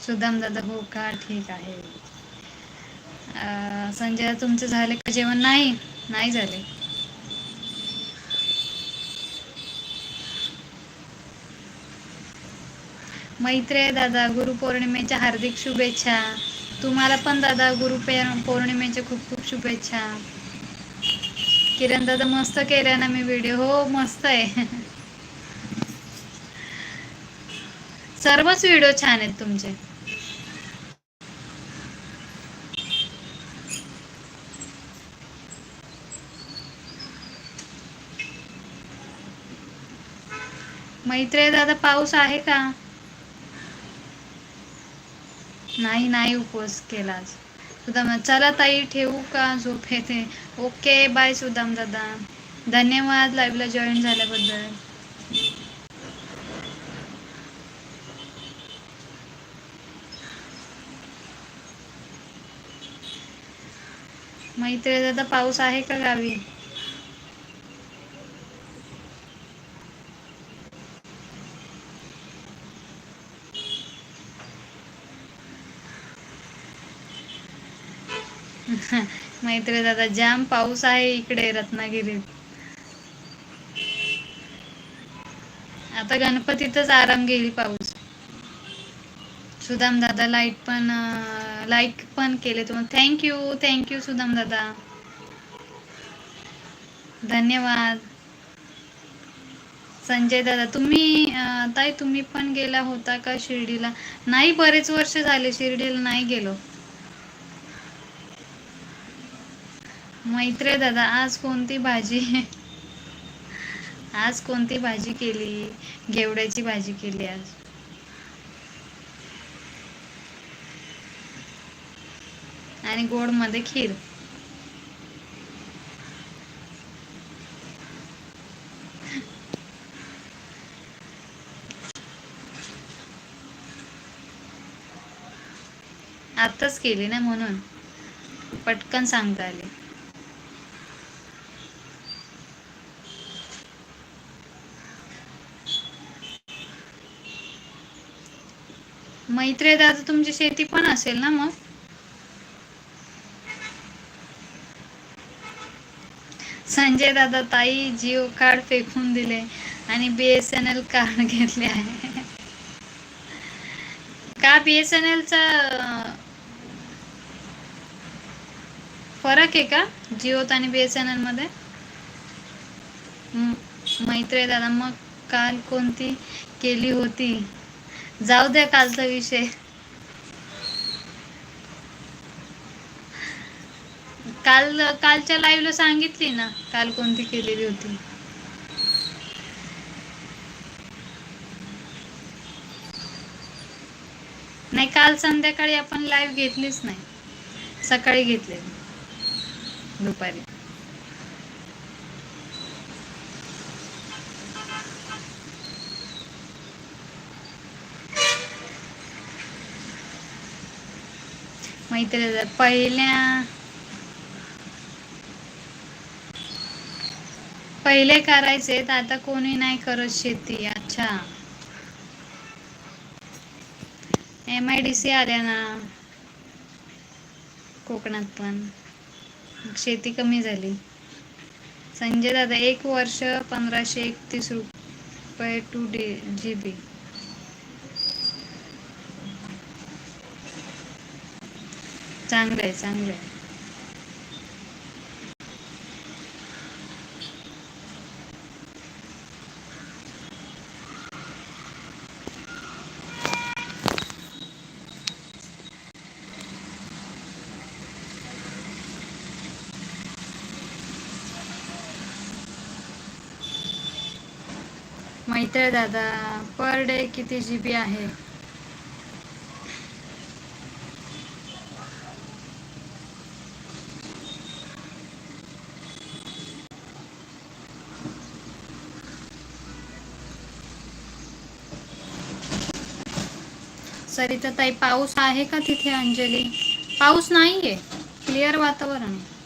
सुदाम दादा हो का? ठीक आहे. संजय तुमचे झाले का जेवण? नाही नाही झाले. मैत्रे दादा गुरुपौर्णिमेच्या हार्दिक शुभेच्छा. तुम्हाला पण दादा गुरु पौर्णिमेच्या खूप खूप शुभेच्छा. किरण दादा मस्त केला ना मी व्हिडिओ हो मस्त आहे. सर्वच व्हिडिओ छान आहेत तुमचे. मैत्रे दादा पाऊस आहे का? नाही नाही उपवास केला सुदाम चला ताई ठेवू का झोप येते? ओके बाय सुदाम दादा धन्यवाद लाईव्हला जॉईन झाल्याबद्दल. मैत्रे दादा पाऊस आहे का गावी? मैत्री दादा जाम पाऊस आहे इकडे रत्नागिरीत. आता गणपतीतच आराम घेईल पाऊस. सुदाम दादा लाइट पण लाईक पण केले तुम्हाला. थँक्यू थँक्यू सुदाम दादा. धन्यवाद. संजय दादा तुम्ही ताई तुम्ही पण गेला होता का शिर्डीला? नाही बरेच वर्ष झाले शिर्डीला नाही गेलो. मैत्रे दादा आज कोणती भाजी? आज कोणती भाजी केली? घेवड्याची भाजी केली आज. आणि गोडमध्ये खीर. आताच केली ना म्हणून? पटकन सांगता आले. मैत्रे दादा तुमची शेती पण असेल ना मग? संजय दादा ताई जिओ कार्ड फेकून दिले आणि B S N L card घेतले आहे. का बी एस एन एलचा फरक आहे का जिओत आणि बी एस एन एलमध्ये मैत्रे दादा मग काल कोणती केली होती? जाऊ द्या कालचा विषय. काल कालच्या लाईव्हला सांगितली ना काल कोणती केलेली होती? नाही काल संध्याकाळी आपण लाईव्ह घेतलीच नाही. सकाळी घेतले दुपारी. मैत्री पहिल्या पहिले करायचे तर आता कोणी नाही करत शेती. अच्छा. एम आय डी सी आल्या ना. कोकणात पण. शेती कमी झाली. संजय दादा एक वर्ष पंधराशे एकतीस रुपये टू डी जी बी चांगलं आहे चांगलं आहे. मैत्र दादा पर डे किती जी बी आहे? सरिता ताई पाऊस आहे का तिथे अंजली? पाऊस नाहीये. क्लिअर वातावरण आहे.